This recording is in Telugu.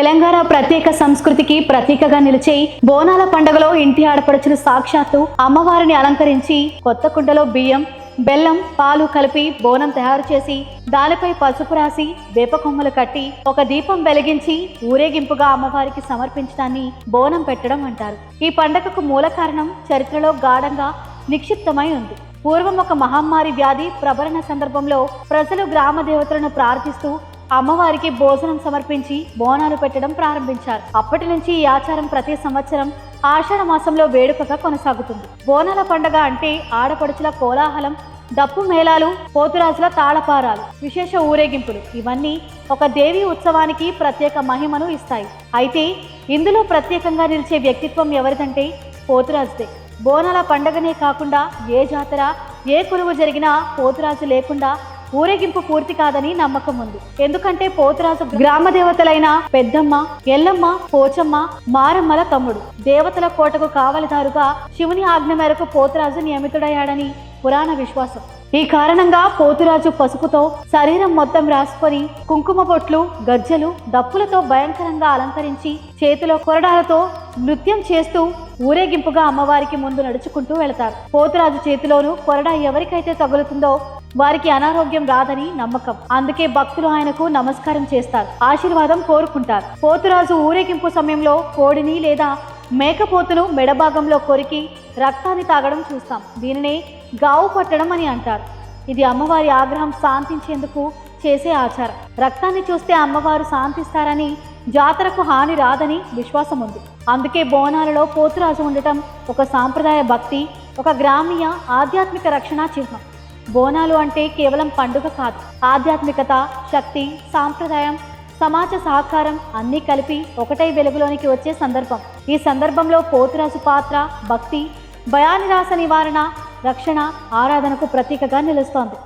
తెలంగాణ ప్రత్యేక సంస్కృతికి ప్రతీకగా నిలిచే బోనాల పండుగలో ఇంటి ఆడపడుచులు సాక్షాత్తు అమ్మవారిని అలంకరించి కొత్త కుండలో బియ్యం బెల్లం పాలు కలిపి బోనం తయారు చేసి దానిపై పసుపు రాసి దీపకొమ్మలు కట్టి ఒక దీపం వెలిగించి ఊరేగింపుగా అమ్మవారికి సమర్పించడాన్ని బోనం పెట్టడం అంటారు. ఈ పండగకు మూల కారణం చరిత్రలో గాఢంగా నిక్షిప్తమై ఉంది. పూర్వం ఒక మహమ్మారి వ్యాధి ప్రబలన సందర్భంలో ప్రజలు గ్రామ దేవతలను ప్రార్థిస్తూ అమ్మవారికి భోజనం సమర్పించి బోనాలు పెట్టడం ప్రారంభించారు. అప్పటి నుంచి ఈ ఆచారం ప్రతి సంవత్సరం ఆషాఢ మాసంలో వేడుకగా కొనసాగుతుంది. బోనాల పండగ అంటే ఆడపడుచుల కోలాహలం డప్పు మేళాలు పోతురాజుల తాళపారాలు విశేష ఊరేగింపులు. ఇవన్నీ ఒక దేవి ఉత్సవానికి ప్రత్యేక మహిమను ఇస్తాయి. అయితే ఇందులో ప్రత్యేకంగా నిలిచే వ్యక్తిత్వం ఎవరిదంటే పోతురాజుదే. బోనాల పండగనే కాకుండా ఏ జాతర ఏ కొలువు జరిగినా పోతురాజు లేకుండా ఊరేగింపు పూర్తి కాదని నమ్మకం ఉంది. ఎందుకంటే పోతురాజు గ్రామ దేవతలైన పెద్దమ్మ ఎల్లమ్మ పోచమ్మ మారమ్మల తమ్ముడు. దేవతల కోటకు కావలిదారుగా శివుని ఆజ్ఞ మేరకు పోతురాజు నియమితుడయ్యాడని పురాణ విశ్వాసం. ఈ కారణంగా పోతురాజు పసుపుతో శరీరం మొత్తం రాసుకొని కుంకుమ బొట్లు గజ్జలు దప్పులతో భయంకరంగా అలంకరించి చేతిలో కొరడాలతో నృత్యం చేస్తూ ఊరేగింపుగా అమ్మవారికి ముందు నడుచుకుంటూ వెళతారు. పోతురాజు చేతిలోనూ కొరడా ఎవరికైతే తగులుతుందో వారికి అనారోగ్యం రాదని నమ్మకం. అందుకే భక్తులు ఆయనకు నమస్కారం చేస్తారు. ఆశీర్వాదం కోరుకుంటారు. పోతురాజు ఊరేగింపు సమయంలో కోడిని లేదా మేకపోతును మెడభాగంలో కొరికి రక్తాన్ని తాగడం చూస్తాం. దీనినే గావు పట్టడం అని అంటారు. ఇది అమ్మవారి ఆగ్రహం శాంతించేందుకు చేసే ఆచారం. రక్తాన్ని చూస్తే అమ్మవారు శాంతిస్తారని జాతరకు హాని రాదని విశ్వాసం ఉంది. అందుకే బోనాలలో పోతురాజు ఉండటం ఒక సాంప్రదాయ భక్తి ఒక గ్రామీయ ఆధ్యాత్మిక రక్షణ చిహ్నం. బోనాలు అంటే కేవలం పండుగ కాదు. ఆధ్యాత్మికత శక్తి సాంప్రదాయం సమాజ సహకారం అన్నీ కలిపి ఒకటై వెలుగులోనికి వచ్చే సందర్భం. ఈ సందర్భంలో పోతురాజు పాత్ర భక్తి భయానిరాస నివారణ రక్షణ ఆరాధనకు ప్రతీకగా నిలుస్తోంది.